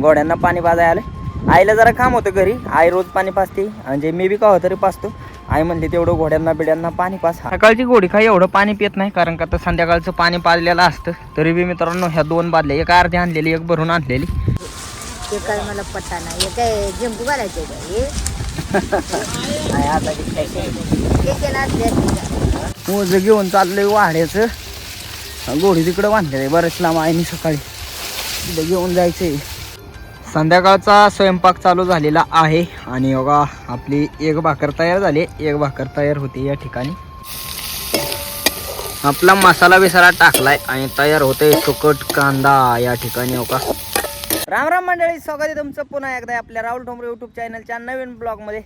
घोड्यांना पाणी पाजायला आले आईला जरा काम होतं घरी. आई रोज पाणी पाजते. म्हणजे मी बी का तरी पाजतो. आई म्हणली तेवढं घोड्यांना बिड्यांना पाणी पाज. सकाळची घोडी काही एवढं पाणी पित नाही कारण का तर संध्याकाळचं पाणी पाजलेलं असतं. तरी बी मित्रांनो ह्या दोन बादल्या एक अर्धी आणलेली एक भरून आणलेली. ते काय मला पट्टा नाही. हे काय घालायचे मोज घेऊन चाललंय वाड्याचं. घोडी तिकडं बांधलेलं आहे. बरेच लांब आईने सकाळी. तिथं घेऊन जायचंय. संध्याकाळचा स्वयंपाक चालू झालेला आहे आणि बघा आपली एक भाकर तयार झाली. एक भाकर तयार होते या ठिकाणी. आपला मसाला बिसाला टाकलाय आणि तयार होते सुकट कांदा या ठिकाणी बघा. का राम राम मंडळी स्वागत आहे तुमचं पुन्हा एकदा आपल्या राहुल ठोंबरे युट्यूब चॅनलच्या नवीन ब्लॉगमध्ये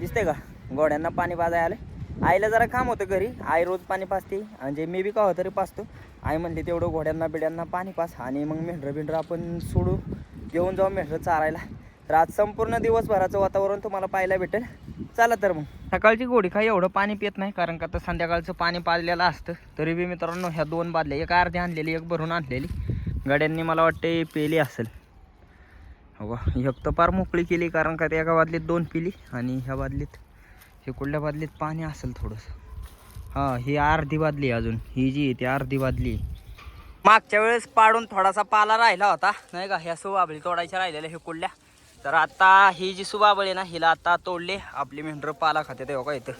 दिसते का? घोड्यांना पाणी पाजायला आलं आईला जरा काम होतं घरी. आई रोज पाणी पाजते. म्हणजे मी बी का हो तरी पाजतो. आई म्हणली तेवढं घोड्यांना बिड्यांना पाणी पास. आणि मग मेंढरं बिंढरं आपण सोडू घेऊन जाऊ मेंढरं चारायला. तर आज संपूर्ण दिवसभराचं वातावरण तुम्हाला पाहायला भेटेल. चला तर मग. सकाळची घोडी काही एवढं पाणी पित नाही कारण का तर संध्याकाळचं पाणी पाजलेलं असतं. तरी बी मित्रांनो ह्या दोन बादल्या एक अर्धी आणलेली एक भरून आणलेली. गाड्यांनी मला वाटते पेली असेल. हो एक तर फार मोकळी केली कारण का त्या एका बादलीत दोन पिली आणि ह्या बादलीत हे कुठल्या बादलीत पाणी असेल थोडंसं. हां ही अर्धी बादली आहे अजून. ही जी आहे ती अर्धी बादली. मागच्या वेळेस पाडून थोडासा पाला राहिला होता. नाही का ह्या सुबाबळी तोडायच्या राहिलेल्या हे कुठल्या तर आता ही जी सुबाबळी आहे ना हिला आता तोडले. आपली मेंढरं पाला खाते तेव्हा का इथं.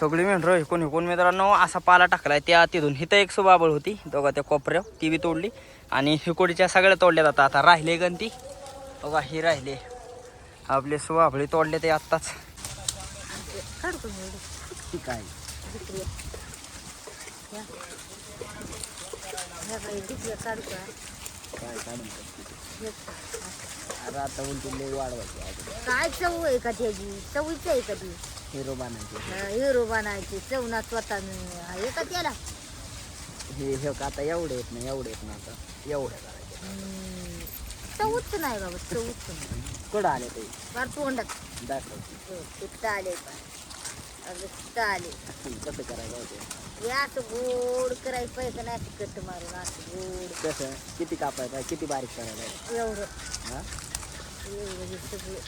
सगळी मेंढरं हिकून हिकून मित्रांनो असा पाला टाकलाय. त्या तिथून हिथं एक सुबाबळ होती. दोघा त्या कोपऱ्यावर ती बी तोडली. आणि हिकोडीच्या सगळ्या तोडल्या जातात आता राहिले गणती बघा ही राहिले. आपले सुबाबळी तोडले ते आत्ताच. काढू आहे काय काढून हे. अरे आता उलटी लई वाढवायची काय चव आहे का त्याची? चवीच आहे का ती? हिरो बनायचे. हिरो बनायची चवना स्वतः हे का त्याला? हे हे का आता एवढे येत नाही एवढे येत नाही आता. एवढे करायचे. हम्म. चवच नाही बाबा चवच नाही. कुठं आले ते? फार तोंडात. दाखव. हो, तिथं आले का? कसं करायचं होते? हे असं गोड करायचं पैसे नाही असं कट मारून असं गोड. कसं? किती कापायचं किती बारीक करायचं एवढं. हा? एवढं हे सगळं.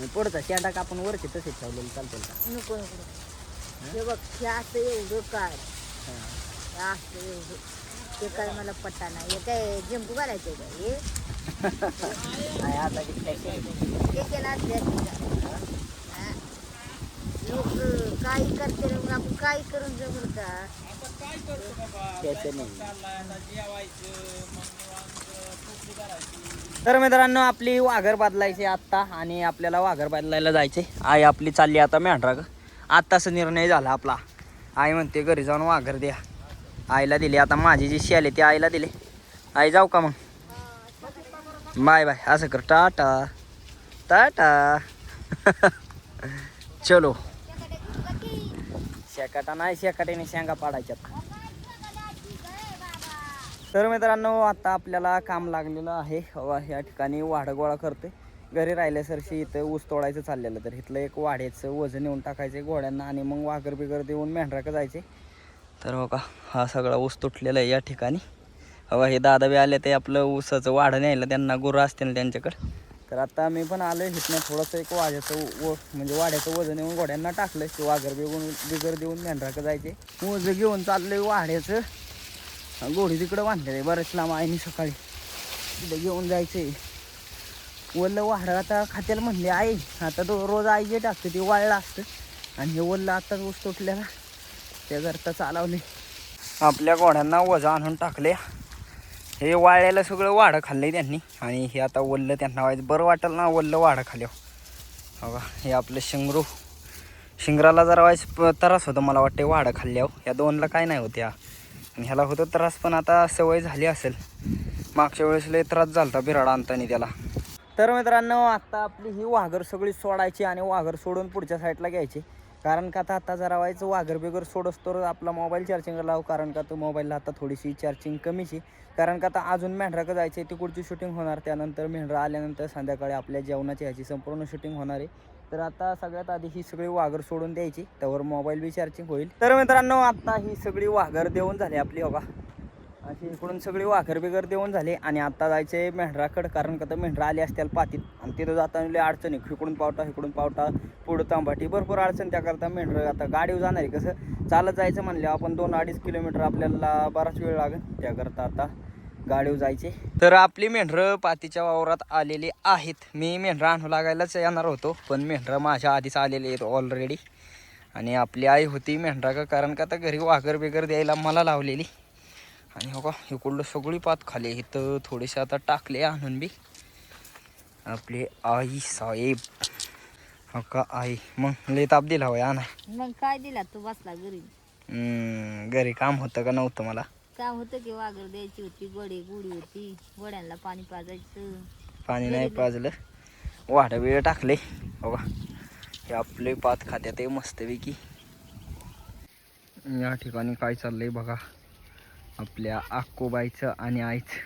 मग पुढचा शेंडा कापून वरचे तसेच ठेवलेलं चालतील का? नको नको. हे? बघ हे असं एवढं काय हा. हे असं एवढं. ते काय मला पट्टा नाही. हे काय जंपू घालायचं का हे? आता किती काय? ते केलं काही करते रे, मग आपण काही करून जमल का त्याचं नाही. तर मित्रांनो आपली वाघर बदलायची आत्ता आणि आपल्याला वाघर बदलायला जायचे आई आपली चालली आता मेंढरा ग आत्ताच निर्णय झाला आपला. आई म्हणते घरी जाऊन वाघर द्या. आईला दिली आता माझी जी शेल आहे ती आईला दिली. आई जाऊ का मग? Bye bye. असं कर. टाटा. टाटा. चलो. शेकाटा नाही शेकाटीने शेंगा पाडायच्यात. तर मित्रांनो आता आपल्याला काम लागलेलं आहे. हवा ह्या ठिकाणी वाढ गोळा करतोय. घरी राहिल्यासरशी इथं ऊस तोडायचं चाललेलं. तर इथलं एक वाढ्याचं वजन येऊन टाकायचं घोड्यांना आणि मग वाघर बिगर देऊन मेंढराकं जायचे तर हो का हा सगळा ऊस तुटलेला आहे या ठिकाणी. हवा हे दादा बी आले ते आपलं ऊसाचं वाढ न्यायला त्यांना गुरं असतील त्यांच्याकडं. तर आता मी पण आलो इथनं थोडंसं एक वाघ्याचं व म्हणजे वाड्याचं वजन येऊन घोड्यांना टाकलं की वाघर बिगून बिगर देऊन मेंढराकडे जायचे मोजं घेऊन चाललंय वाड्याचं घोडी तिकडं बांधलेलं आहे बरेच लांब आईने सकाळी. तिथं घेऊन जायचंय. वल्ल वाढं आता खात्याला म्हणले आई आता तो रोज आई जे टाकते ते वाळलं असतं. आणि हे वल्ल आत्ताच ऊस तुटलेला त्या करता चालवले आपल्या घोड्यांना वजा आणून टाकले हे वाळ्याला सगळं वाढं खाल्लंय त्यांनी. आणि हे आता वल्लं त्यांना व्हायचं. बरं वाटेल ना वल्लं वाढं खाल्यो हो बघा हे आपलं शिंगरू. शिंगराला जरा व्हायचं त्रास होतो मला वाटते वाढं खाल्ल्यावर. या दोनला काय नाही होत्या आणि ह्याला होतो त्रास पण आता सवय झाली असेल. मागच्या वेळेस लय त्रास झाला बिराड आणताना त्याला. तर मित्रांनो आता आपली ही वाघर सगळी सोडायची आणि वाघर सोडून पुढच्या साईडला घ्यायची. कारण का आता आता जरा व्हायचं वाघर बिगर सोडस तर आपला मोबाईल चार्जिंगला लाव कारण का तो मोबाईलला आता थोडीशी चार्जिंग कमीची कारण का आता अजून मेंढराकडं जायचं आहे तिकडची शूटिंग होणार त्यानंतर मेंढरा आल्यानंतर संध्याकाळी आपल्या जेवणाची ह्याची संपूर्ण शूटिंग होणार आहे. तर आता सगळ्यात आधी ही सगळी वाघर सोडून द्यायची त्यावर मोबाईल बी चार्जिंग होईल. तर मित्रांनो आता ही सगळी वाघर देऊन झाली आपली हो बघा अशी इकडून सगळी वाखर बिगर देऊन झाले आणि आता जायचे मेंढराकडं कारण का तर मेंढरा आली असतील पातीत. आणि तिथं जाताना अडचणी इकडून पावटा इकडून पावटा पुढं तांबाटी. भरपूर अडचण त्याकरता मेंढरं. आता गाडीवर जाणार आहे कसं? चालत जायचं म्हणलं आपण दोन अडीच किलोमीटर आपल्याला बराच वेळ लागेल. त्याकरता आता गाडीवर जायचे. तर आपली मेंढरं पातीच्या वावरात आलेली आहेत. मी मेंढरं आणू लागायलाच येणार होतो पण मेंढरं माझ्या आधीच आलेले आहेत ऑलरेडी आणि आपली आई होती मेंढरा का कारण का आता घरी वाघर बिगर द्यायला मला लावलेली. आणि हो का इकडलं सगळी पात खाली इथं थोडेसे आता टाकले आणून बी. आपले आई साहेब. हो का आई. मग लय ताप दिला होय आणा मग काय दिला? तू बसला घरी. हम्म, घरी काम होतं का नव्हतं मला? काम होतं की वाघर द्यायची होती गोडे गुडी होती गोड्यांना पाणी पाजायचं. पाणी नाही पाजलं. वाढ वेळ टाकले. हो का हे आपले पात खात्यात आहे मस्तपैकी. या ठिकाणी काय चाललंय बघा. आपल्या आक्कोबाईचं आणि आईचं.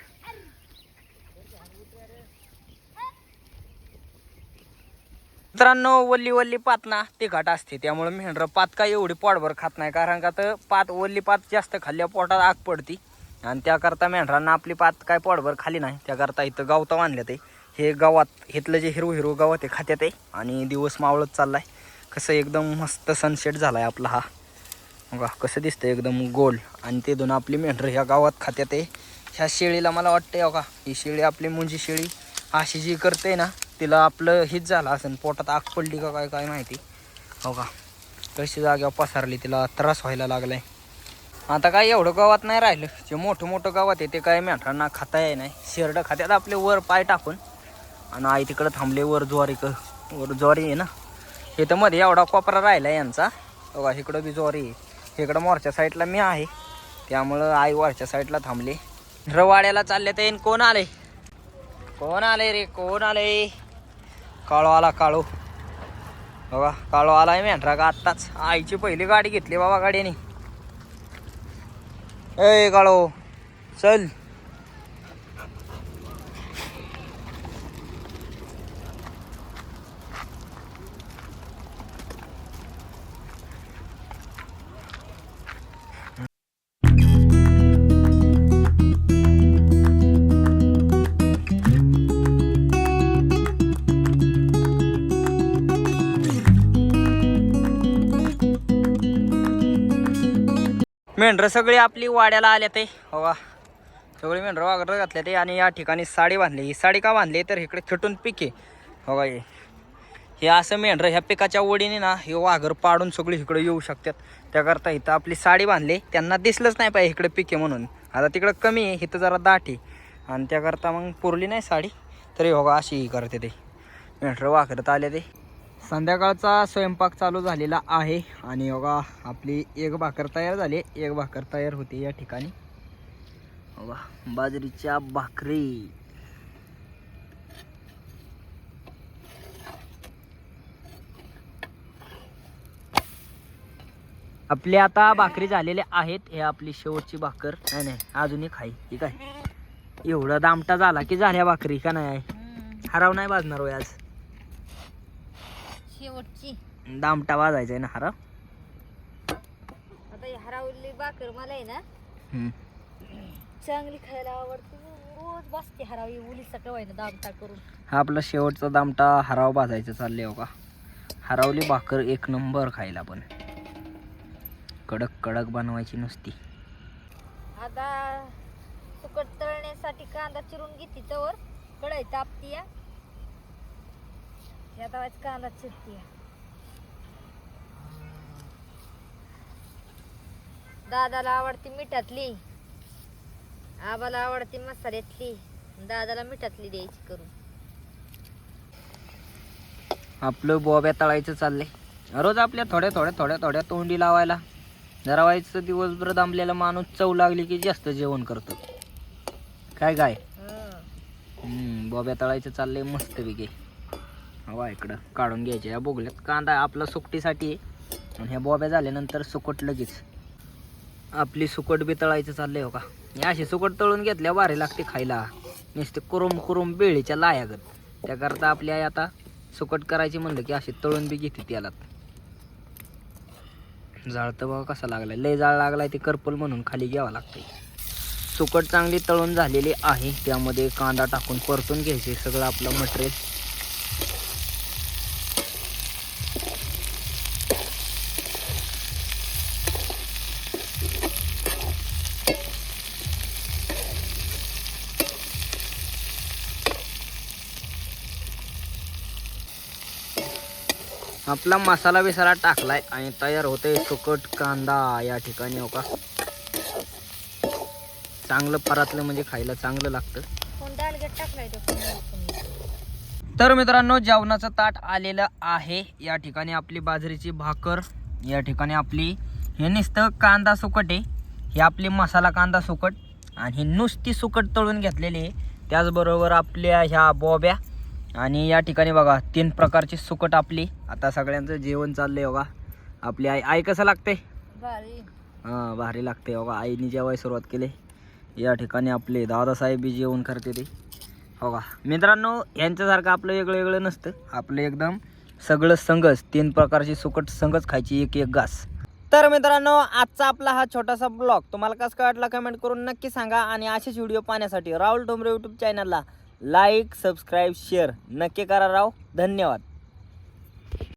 मित्रांनो वल्ली वल्ली पात ना तिखट असते. त्यामुळे मेंढरं पात काय एवढी पोटभर खात नाही. कारण का तर पात वल्ली पात जास्त खाल्ल्या पोटात आग पडती. आणि त्याकरता मेंढरांना आपली पात काय पोटभर खाली नाही. त्याकरता इथं गावता आणलं ते. हे गावात इथलं जे हिरवं हिरवं गावात आहे खात्यात आहे. आणि दिवस मावळत चाललाय. कसं एकदम मस्त सनसेट झालाय आपला हा. बघा कसं दिसतं एकदम गोल. आणि ते दोन आपली मेंढर ह्या गावात खात्यात आहे. ह्या शेळीला मला वाटतंय बघा का ही शेळी आपली मुंजी शेळी. अशी जी करते ना तिला आपलं हीच झालं असेल पोटात आग पडली का काय काय माहिती. हो का कशी जाग्यावर पसारली तिला त्रास व्हायला लागलाय. आता काय एवढं गावात नाही राहिलं. जे मोठं मोठं गावात आहे ते काय मेंढरांना खाता ये नाही. शेरडं खात्यात आपले वर पाय टाकून. आणि आई तिकडं थांबले वर ज्वारी क वर ज्वारी आहे ना इथं मध्ये एवढा कोपरा राहिला यांचा. बघा इकडं बी ज्वारी आहे. इकडं मोरच्या साईडला मी आहे. त्यामुळं आई वरच्या साईडला थांबले. रवाड्याला चालले ते. कोण आले? कोण आले रे? कोण आले? काळो आला काळो. बघा काळो आलाय मेंढरा का आत्ताच? आईची पहिली गाडी घेतली बाबा गाडीने. ए काळो. चल. मेंढरं सगळी आपली वाड्याला आल्या ते. हवा. सगळी मेंढरं वागरं घातल्या ते आणि या ठिकाणी साडी बांधली. ही साडी का बांधली? तर इकडे खेटून पिके. आहे हो हे हे असं मेंढरं ह्या पिकाच्या ओढीने ना हे वाघर पाडून सगळी इकडे येऊ शकतात. त्याकरता इथं आपली साडी बांधली. त्यांना दिसलंच नाही पाहिजे इकडे पिके म्हणून. आता तिकडं कमी आहे. इथं जरा दाट आहे. आणि त्याकरता मग पुरली नाही साडी. तरी हो अशी करते ते. मेंढरं वाघरत आले ते. संध्याकाळचा स्वयंपाक चालू झालेला आहे आणि बघा आपली एक भाकर तयार झाली एक भाकर तयार होते या ठिकाणी. बघा बाजरीच्या भाकरी. आपली आता भाकरी झालेले आहेत. हे आपली शेवटची भाकर. नाही नाही अजून एक ठीक आहे. एवढा दामटा झाला की झाल्या भाकरी का नाही? हराव नाही भाजणार होय आज. शेवटची. दामटा वाजायचा आहे ना हराव आता ही हरावली बाकर मला आहे ना. चांगली खायला आवडते. रोज बसते हरावी उलीचा टवायनं दामटा करून. हा आपला शेवटचा दामटा हराव भाजायचं चालले हो का? हरावली भाकर एक नंबर खायला पण. कडक कडक बनवायची नुसती. आता सुकट तळण्यासाठी कांदा चिरून घेते तवर. कढई तापती या ह्या तवाच कांदा चिरते दादाला आवडते मिठातली. आबाला आवडते मसाल्यातली. दादाला मिठातली द्यायची करून. आपलं बोब्या तळायचं चाललंय. रोज आपल्या थोड्या थोड्या थोड्या थोड्या तोंडी लावायला. जरा व्हायचं दिवसभर दमलेला माणूस चव लागली की जास्त जेवण करतो. काय काय. हम्म, बोब्या तळायचं चाललंय मस्त पैकी. हवा इकडं काढून घ्यायच्या या बोगल्यात कांदा आपला सुकटीसाठी आहे. आणि ह्या बॉब्या झाल्यानंतर सुकट लगेच. आपली सुकट बी तळायचं चाललंय हो का? हे अशी सुकट तळून घेतल्या वारी लागते खायला. नुसते कुरुम कुरुम बेळीच्या लायागत. त्याकरता आपली आई आता सुकट करायची म्हणलं की अशी तळून बी घेते त्याला जाळ तर बघा कसा लागलाय. लय जाळ लागलाय ते करपल म्हणून खाली घ्यावं लागतंय. सुकट चांगली तळून झालेली आहे. त्यामध्ये कांदा टाकून परतून घ्यायचे. सगळं आपलं मटेरियल आपला मसाला बिसाला टाकलाय आणि तयार होते सुकट कांदा या ठिकाणी हो का? चांगलं परातलं म्हणजे खायला चांगलं लागतं. तर मित्रांनो जेवणाचं ताट आलेलं आहे. या ठिकाणी आपली बाजरीची भाकर या ठिकाणी आपली हे नुसतं कांदा सुकट आहे. ही आपली मसाला कांदा सुकट आणि ही नुसती सुकट तळून घेतलेली आहे. त्याचबरोबर आपल्या ह्या बॉब्या आणि या ठिकाणी बघा तीन प्रकारची सुकट आपली. आता सगळ्यांचं जेवण चाललंय बघा. आपली आई आई कसं लागते? हां भारी लागते बघा. आईने जेवायला सुरुवात केली. या ठिकाणी आपले दादासाहेब बी जेवण करते ते. हो का मित्रांनो यांच्यासारखं आपलं वेगळं वेगळं नसतं. आपलं एकदम सगळं संघच तीन प्रकारची सुकट संघच खायची एक एक घास. तर मित्रांनो आजचा आपला हा छोटासा ब्लॉग तुम्हाला कसं वाटला कमेंट करून नक्की सांगा आणि असेच व्हिडिओ पाहण्यासाठी राहुल ठोंबरे यूट्यूब चॅनलला लाईक सबस्क्राईब शेअर नक्की करा राव. धन्यवाद.